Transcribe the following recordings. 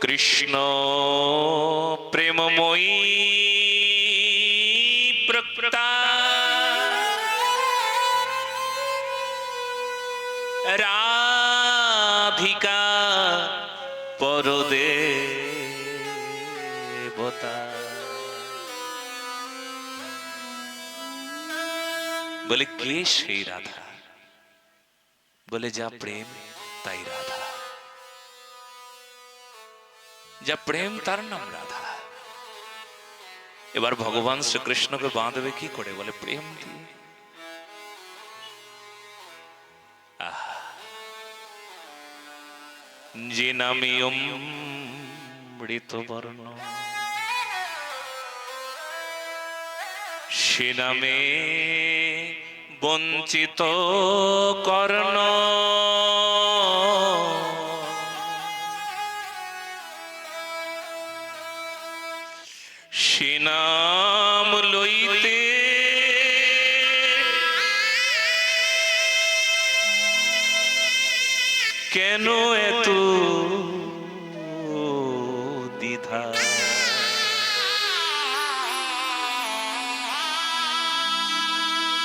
কৃষ্ণ প্রেমময়ী প্রকৃতা। রাধিকা পরদেবতা। বলে কে সেই রাধা? বলে যা প্রেম তাই রাধা। যা প্রেম, তার নাম রাধা। এবার ভগবান শ্রীকৃষ্ণকে বাঁধবে কি করে? বলে, প্রেম দিয়ে। যে অমৃত বর্ণ সে নামে বঞ্চিত কর্ণ।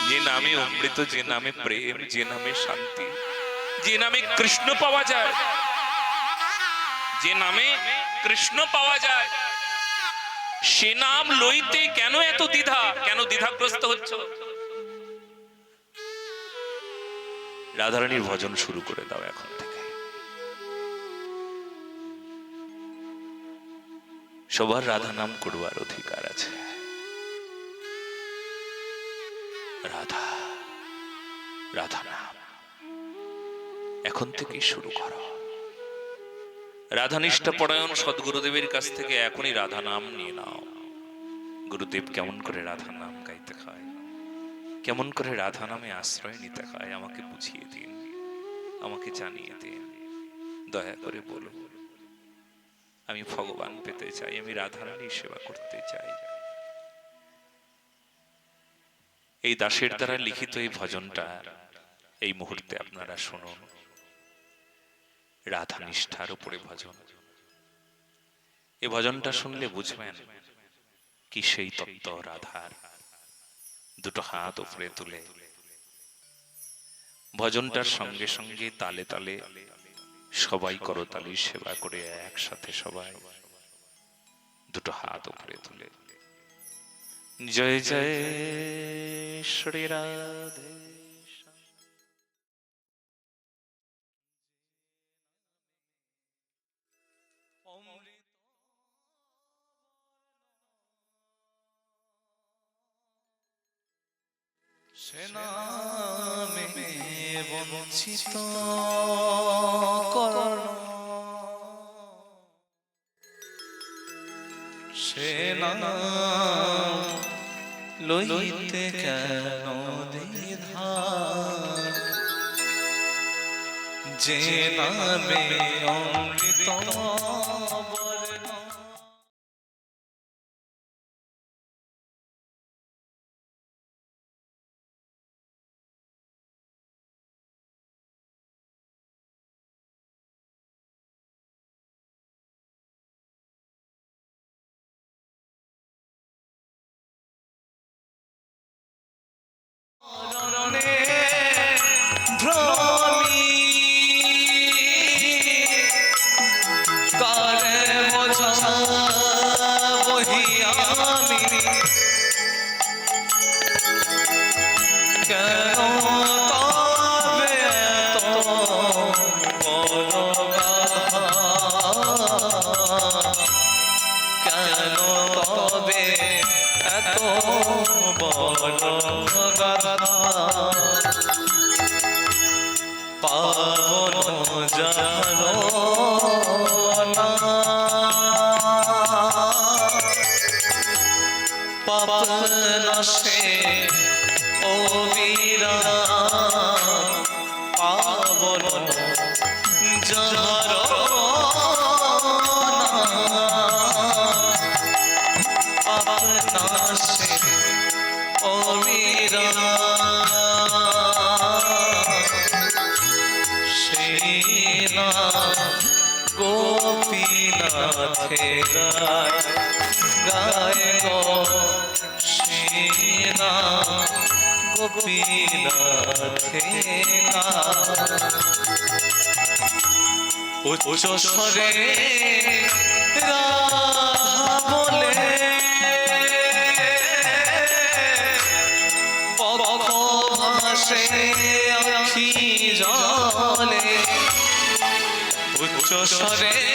যে নামে অমৃত, যে নামে প্রেম, যে নামে শান্তি, যে নামে কৃষ্ণ পাওয়া যায়, যে নামে কৃষ্ণ পাওয়া যায়, সে নাম লইতে কেন এত দ্বিধা? কেন দ্বিধাগ্রস্ত হচ্ছ? রাধারানীর ভজন শুরু করে দাও এখন থেকে। সবার রাধা নাম করবার অধিকার আছে। রাধা রাধা নাম। এখন থেকেই শুরু করো। রাধানিষ্ঠা পরায়ণ সদ্গুরুদেবের কাছ থেকে এখনই রাধা নাম নিয়ে নাও। গুরুদেব কেমন করে রাধা নাম গাইতে খায়, কেমন করে রাধা নামে আশ্রয় নিতে হয় আমাকে বুঝিয়ে দিন, আমাকে জানিয়ে দিন। দয়া করে বলো, আমি ভগবান পেতে চাই, আমি রাধারানীর সেবা করতে চাই। এই দাসের দ্বারা লিখিত এই ভজনটা এই মুহূর্তে আপনারা শুনুন। রাধা নিষ্ঠার উপরে ভজন। এই ভজনটা শুনলে বুঝবেন কি সেই তত্ত্ব রাধার। দুটো হাত উপরে তুলে। ভজনটার সঙ্গে সঙ্গে তালে তালে সবাই করতালির সেবা করে একসাথে সবাই দুটো হাত উপরে তুলে। জয় জয় শ্রী রাধে সেনামে বঞ্চিত করণ। সেনা লইতে কেন দ্বিধা যে নামে অমৃত আমি উচ্চ স্বরে রাধা বলে ভাসে আখি জলে। উচ্চ স্বরে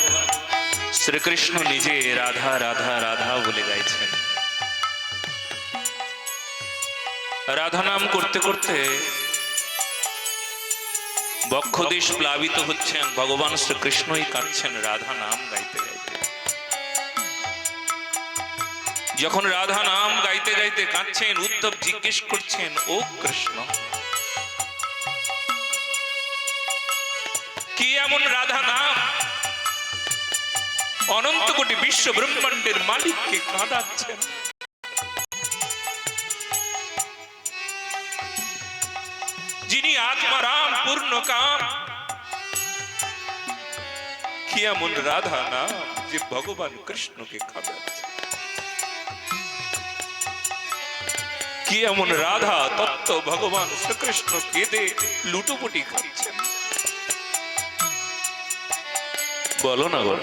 শ্রীকৃষ্ণ নিজে রাধা রাধা রাধা বলে গাইছেন। রাধা নাম করতে করতে বক্ষদেশ প্লাবিত হচ্ছেন, ভগবান শ্রীকৃষ্ণই কাঁদছেন রাধা নাম গাইতে গাইতে। যখন রাধা নাম গাইতে গাইতে কাঁদছেন, উদ্ধব জিজ্ঞেস করছেন, ও কৃষ্ণ, কি এমন রাধা নাম অনন্ত কোটি বিশ্ব ব্রহ্মাণ্ডের মালিককে কাঁদাচ্ছেন। যিনি আত্মারাম পূর্ণ কাম। কি রাধা নাম, যে ভগবান কৃষ্ণকে কাঁদাচ্ছে। কি এমন রাধা তত্ত্ব ভগবান শ্রীকৃষ্ণ কেঁদে লুটোপুটি খাচ্ছেন বলো না গো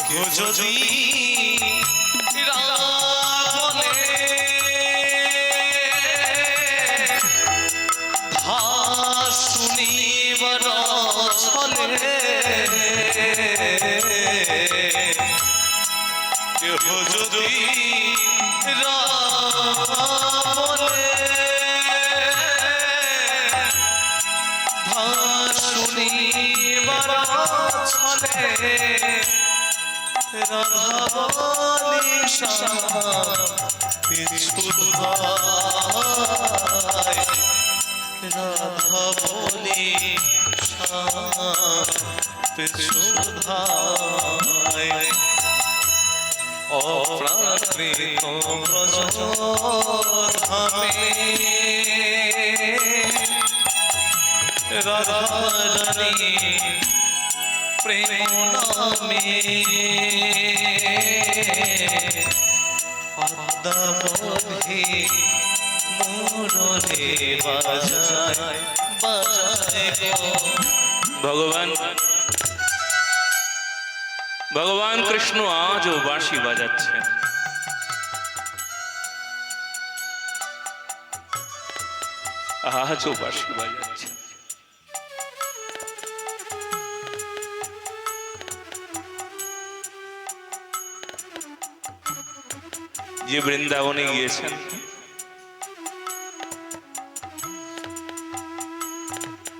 কেহ যদি কেহ যদি রাবণে শুনিবার ছলে রাধাবলি রাধাবলি সুধায় অপ্রাকৃত ব্রজ ধামে রাধারানী প্রেম নামে পদ্মাবধি মুরলে বাজায় বাজায় গো ভগবান ভগবান কৃষ্ণ আজও বাঁশি বাজাচ্ছেন আজও বাঁশি বাজাচ্ছেন যে বৃন্দাবনে গিয়েছেন।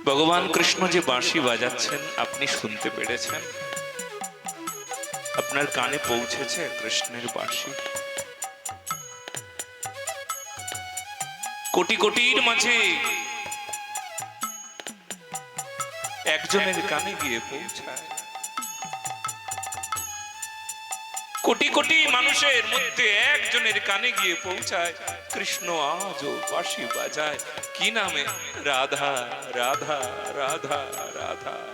ভগবান কৃষ্ণ যে বাঁশি বাজাচ্ছেন, আপনি শুনতে পেরেছেন? আপনার কানে পৌঁছেছে কৃষ্ণের বাঁশি। কোটি কোটির মাঝে একজনের কানে গিয়ে পৌঁছায়। কোটি কোটি মানুষের মধ্যে একজনের কানে গিয়ে পৌঁছায়, কৃষ্ণ আজও বাঁশি বাজায়। কি নামে? রাধা রাধা রাধা রাধা।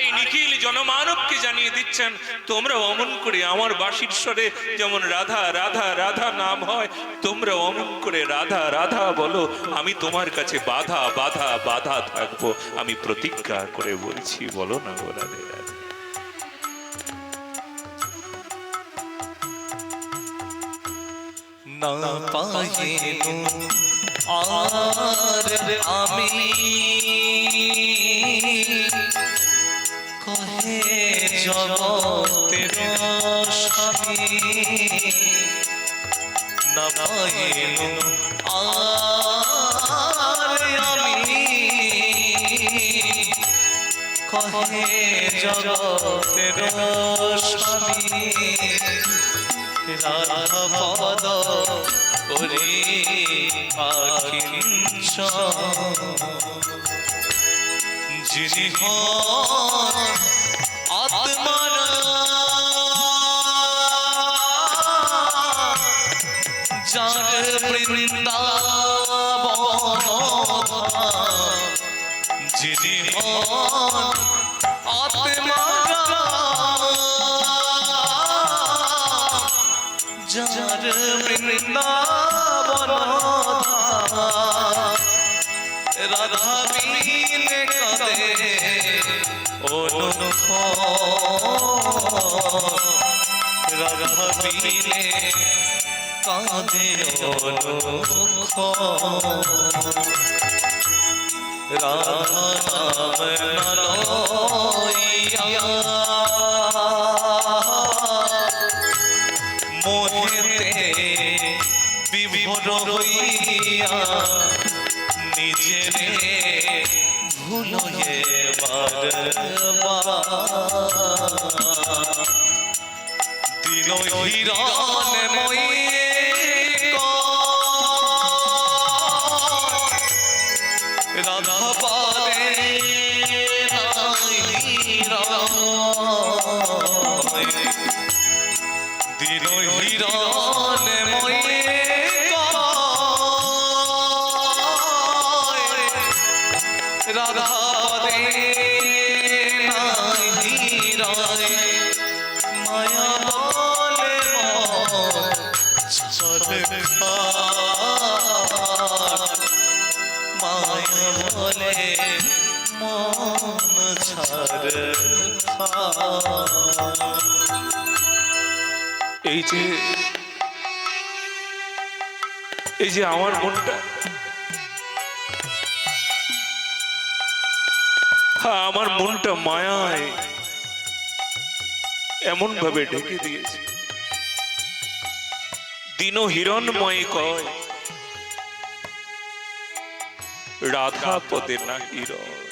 এই নিখিল জনমানবকে জানিয়ে দিচ্ছেন তোমরা অমন করে আমার বাঁশির স্বরে যেমন রাধা রাধা রাধা নাম হয় তোমরা অমন করে রাধা রাধা বলো, আমি তোমার কাছে বাধা বাধা বাধা থাকব, আমি প্রতিজ্ঞা করে বলছি, বলো না গো না আর আমি কহে জগতের স্বামী পাইনু আর আমি কহে জগতের স্বামী রাধা পদ করি আখিঞ্চ যিনি আত্মার যার বৃন্দাবন যিনি আত্মার যার বৃন্দাবন রাধা বিনে বিনে কাঁদে অনুখ রাধা নাম নলইয়া এই যে এই যে আমার মনটা। হ্যাঁ আমার মনটা মায়ায় এমন ভাবে ঢেকে দিয়েছে। দিন হিরণময় কয় রাধা পদে না হিরণ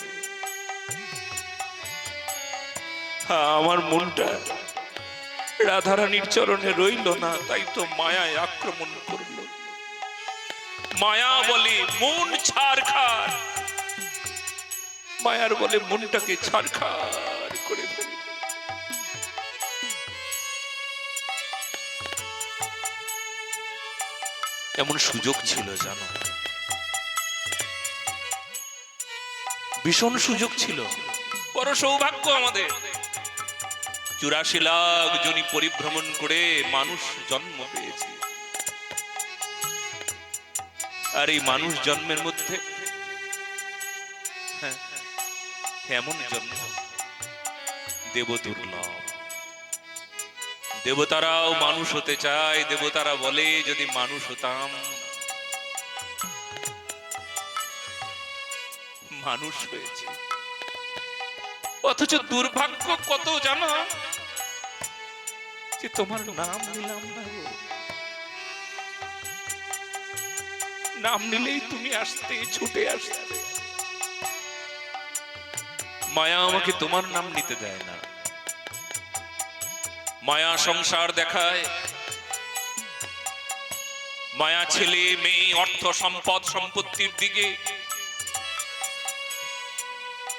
আমার মনটা রাধারানীর চরণে রইল না, তাই তো মায়ায় আক্রমণ করল। মায়া বলে, মন ছাড়খার মায়ার বলে, মনটাকে ছাড়খার করে এমন সুযোগ ছিল জানো? ভীষণ সুযোগ ছিল। বড় সৌভাগ্য আমাদের। চুরাশি লাখ জনি পরিভ্রমণ করে মানুষ জন্ম পেয়েছে। আর এই মানুষ জন্মের মধ্যে হ্যাঁ, এমন জন্ম? দেব দুর্লভ দেবতারাও মানুষ হতে চায় দেবতারা বলে যদি মানুষ হতাম মানুষ হয়েছে। অথচ দুর্ভাগ্য কত জানো? যে তোমার নাম নিলাম না নাম নিলেই তুমি আসতে ছুটে আসতে। মায়া আমাকে তোমার নাম নিতে দেয় না। মায়া সংসার দেখায়। মায়া ছেলে, মেয়ে, অর্থ, সম্পদ, সম্পত্তির দিকে।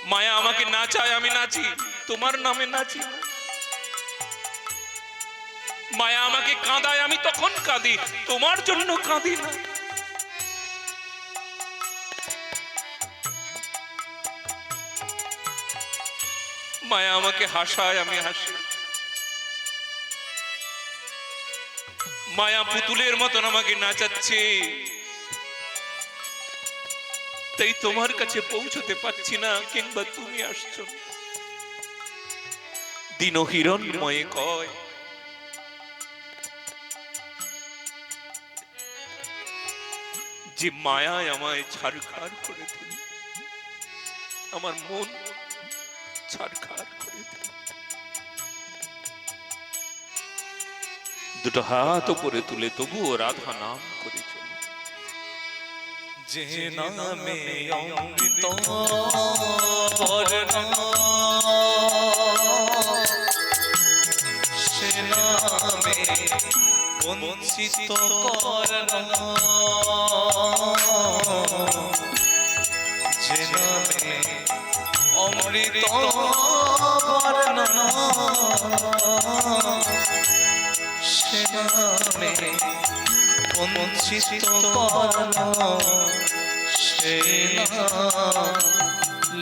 মায়া আমাকে না চায় আমি নাচি, তোমার নামে নাচি না। মায়া আমাকে কাঁদায়, আমি তখন কাঁদি। তোমার জন্য কাঁদি না। মায়া আমাকে হাসায়, আমি হাসি। মায়া পুতুলের মতন আমাকে নাচাচ্ছে। তাই তোমার কাছে পৌঁছতে পারছি না, কিংবা তুমি আসছো। না। দিন হিরণময়ে কয় যে মায়ায় আমায় ছাড়খাড় করে দিল আমার মন ছাড়খাড় করে দিল দুটো হাত করে তুলে তবুও রাধা নাম করে চলে। যে নামে অমৃত সে নামে বঞ্চিত করণ। যে নামে অমৃত বর্ণ সে নামে বঞ্চিত করণ। সে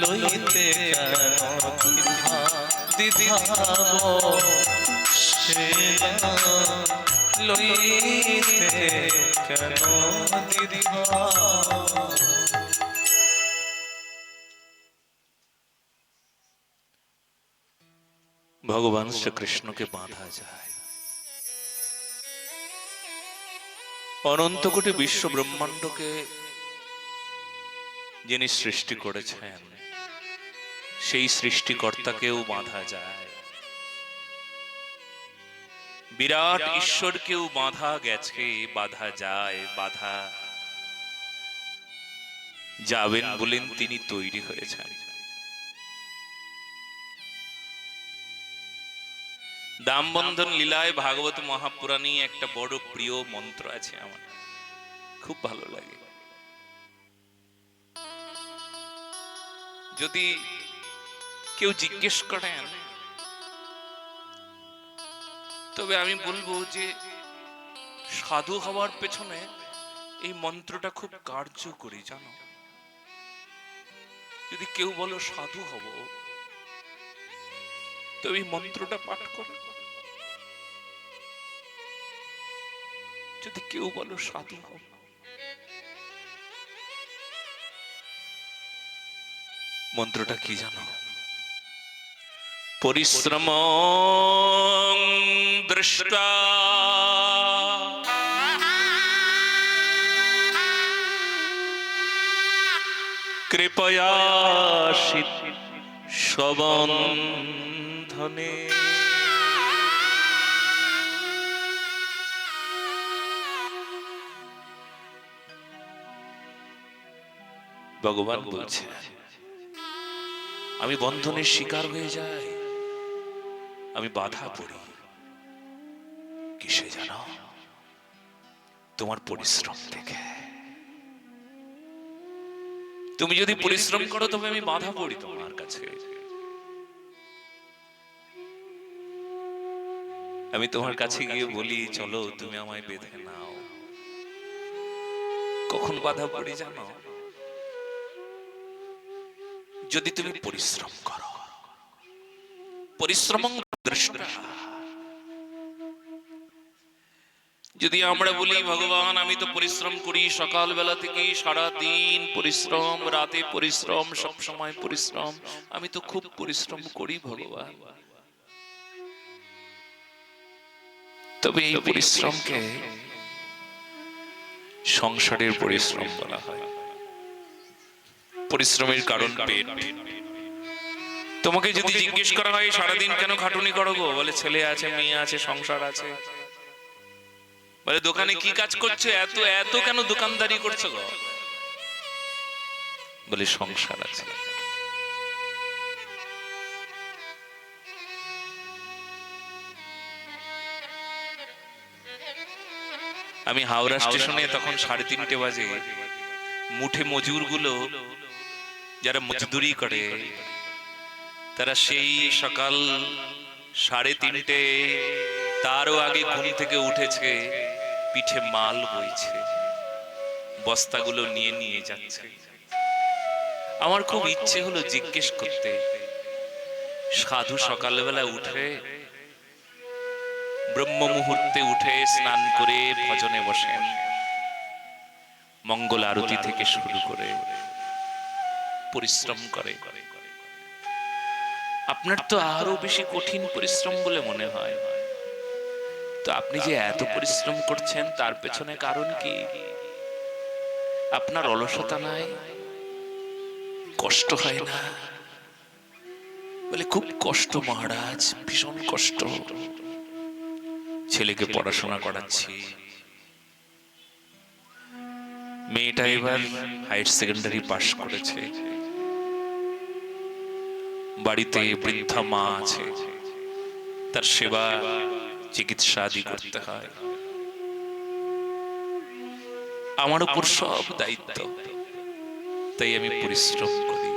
লইতে দ্বিধা দ্বিধাব সে নাম লইতে কেন দ্বিধা ভগবান শ্রীকৃষ্ণকে বাঁধা যায়। অনন্ত কোটি বিশ্ব ব্রহ্মাণ্ডকে যিনি সৃষ্টি করেছেন, সেই সৃষ্টিকর্তাকেও বাঁধা যায়। বিরাট ঈশ্বরকেও বাঁধা গেছে, বাধা যায়, বাঁধা। যাবেন বলেন তিনি তৈরি হয়েছেন। দামবন্ধন লীলায় ভাগবত মহাপুরাণী একটা বড় প্রিয় মন্ত্র আছে আমার। খুব ভালো লাগে। যদি কেউ জিজ্ঞেস করেন তবে আমি বলব যে সাধু হওয়ার পেছনে এই মন্ত্রটা খুব কার্যকরী, জানো? যদি কেউ বলো সাধু হব তবে এই মন্ত্রটা পাঠ করো। যদি কেউ বলো সাধু হব, মন্ত্রটা কি জানো? পরিশ্রম দৃষ্টা কৃপয়া সবন্ধনে। ভগবান বলছে আমি বন্ধনের শিকার হয়ে যাই আমি বাধা পড়ি। কিসে জানো, তোমার পরিশ্রম থেকে তুমি যদি পরিশ্রম করো, তবে আমি বাধা পড়ি তোমার কাছে। আমি তোমার কাছে গিয়ে বলি, চলো, তুমি আমায় বেঁধে নাও। কখন বাধা পড়ি জানো? যদি তুমি পরিশ্রম করো। পরিশ্রম দৃষ্টা যদি আমরা বলি ভগবান আমি তো পরিশ্রম করি সকালবেলা থেকে সারা দিন পরিশ্রম রাতে পরিশ্রম সব সময় পরিশ্রম আমি তো খুব পরিশ্রম করি ভগবান। তবে এই পরিশ্রমকে সংসারের পরিশ্রম বলা হয়। পরিশ্রমের কারণ পেট। তোমাকে যদি জিজ্ঞেস করা হয় সারাদিন কেন খাটুনি করো গো? বলে ছেলে আছে মেয়ে আছে সংসার আছে। বলে, দোকানে কি কাজ করছ? এত এত কেন দোকানদারি করছ গো? বলে, সংসার আছে। আমি হাওড়া স্টেশনে তখন সাড়ে তিনটে বাজে। মুঠে মজুরগুলো যারা মজদুরি করে, তারা সেই সকাল সাড়ে তিনটে তারও আগে ঘুম থেকে উঠেছে। পিঠে মাল বইছে, বস্তাগুলো নিয়ে নিয়ে যাচ্ছে। আমার খুব ইচ্ছে হলো জিজ্ঞেস করতে, সাধু সকালবেলা উঠে, ব্রহ্ম মুহূর্তে উঠে স্নান করে ভজনে বসেন, মঙ্গল আরতি থেকে শুরু করে পরিশ্রম করে। আপনার তো আরও বেশি কঠিন পরিশ্রম বলে মনে হয়। তো আপনি যে এত পরিশ্রম করছেন, তার পেছনে কারণ কি? আপনার অলসতা নাই? কষ্ট হয় না? বলে, খুব কষ্ট মহারাজ, ভীষণ কষ্ট। ছেলেকে পড়াশোনা করাচ্ছি। মেয়েটা এবার হায়ার সেকেন্ডারি পাশ করেছে। বাড়িতে বৃদ্ধা মা আছে। তার সেবা চিকিৎসা আদি করতে হয় আমার উপর সব দায়িত্ব। তাই আমি পরিশ্রম করি।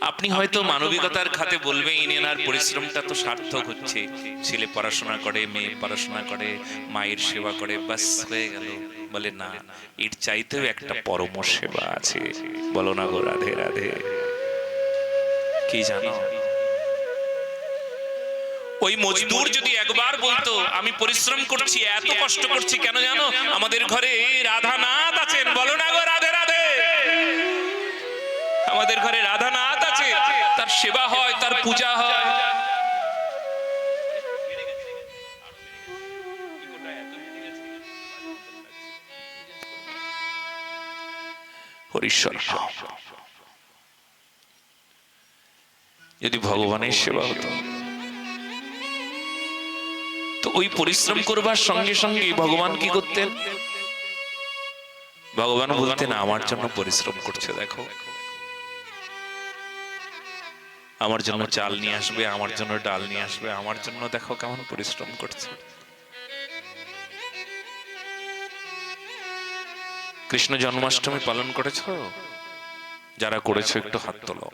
আপনি হয়তো মানবিকতার খাতে বলবেন এনার পরিশ্রমটা তো সার্থক হচ্ছে। ছেলে পড়াশোনা করে মেয়ে পড়াশোনা করে মায়ের সেবা করে বাস হয়ে গেল। বলে না এর চাইতেও একটা পরম সেবা আছে। বলো না গো রাধে রাধে। কি জানো? ওই মজদুর যদি একবার বলতো, আমি পরিশ্রম করছি, এত কষ্ট করছি, কেন জানো? আমাদের ঘরে রাধানাথ আছেন। বলো না গো, রাধে রাধে। আমাদের ঘরে রাধানাথ আছে, তার সেবা হয়, তার পূজা হয়। যদি ভগবানের সেবা হতো। ওই পরিশ্রম করবার সঙ্গে সঙ্গে ভগবান কি করতেন? ভগবান বলতেন, আমার জন্য পরিশ্রম করছে, দেখো। আমার জন্য চাল নিয়ে আসবে, আমার জন্য ডাল নিয়ে আসবে, আমার জন্য দেখো কেমন পরিশ্রম করছে। কৃষ্ণ জন্মাষ্টমী পালন করেছ? যারা করেছ, একটু হাত তোলো।